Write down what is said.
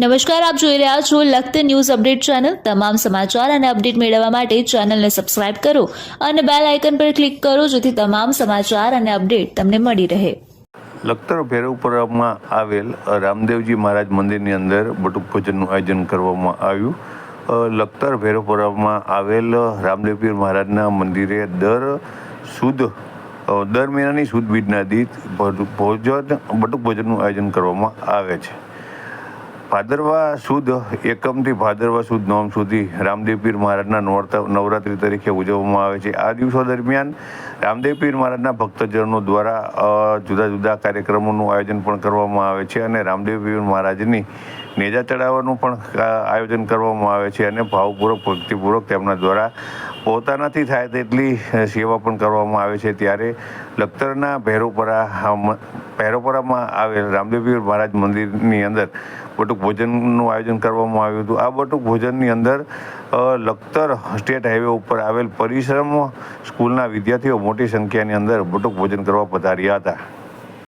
નમસ્કાર, આપ જોઈ રહ્યા છો લખત ન્યૂઝ અપડેટ ચેનલ. તમામ સમાચાર અને અપડેટ મેળવવા માટે ચેનલને સબસ્ક્રાઇબ કરો અને બેલ આઇકન પર ક્લિક કરો જેથી તમામ સમાચાર અને અપડેટ તમને મળી રહે. લખતર ભૈરવપુરામાં આવેલ રામદેવજી મહારાજ મંદિરની અંદર બટુક ભોજનનું આયોજન કરવામાં આવ્યું. લખતર ભૈરવપુરામાં આવેલ રામદેવપીર મહારાજના મંદિરે દર સુદ દર મહિનાની સુદ બીજના દીઠ ભોજન, બટુક ભોજનનું આયોજન કરવામાં આવે છે. ભાદરવા સુદ, એકમથી ભાદરવા સુદ નોમ સુધી રામદેવ પીર મહારાજના નવરાત્રિ તરીકે ઉજવવામાં આવે છે. આ દિવસો દરમિયાન રામદેવ પીર મહારાજના ભક્તજનો દ્વારા જુદા જુદા કાર્યક્રમોનું આયોજન પણ કરવામાં આવે છે અને રામદેવ પીર મહારાજની નેજા ચડાવવાનું પણ આયોજન કરવામાં આવે છે અને ભાવપૂર્વક, ભક્તિપૂર્વક તેમના દ્વારા પોતાનાથી થાય તેટલી સેવા પણ કરવામાં આવે છે. ત્યારે લખતરના ભેરોપરા અમ, આવેલ રામદેવપીર મહારાજ મંદિરની અંદર બટુક ભોજનનું આયોજન કરવામાં આવ્યું હતું. આ બટુક ભોજનની અંદર લખતર સ્ટેટ હાઈવે ઉપર આવેલ પરિશ્રમ સ્કૂલના વિદ્યાર્થીઓ મોટી સંખ્યાની અંદર બટુક ભોજન કરવા પધાર્યા હતા.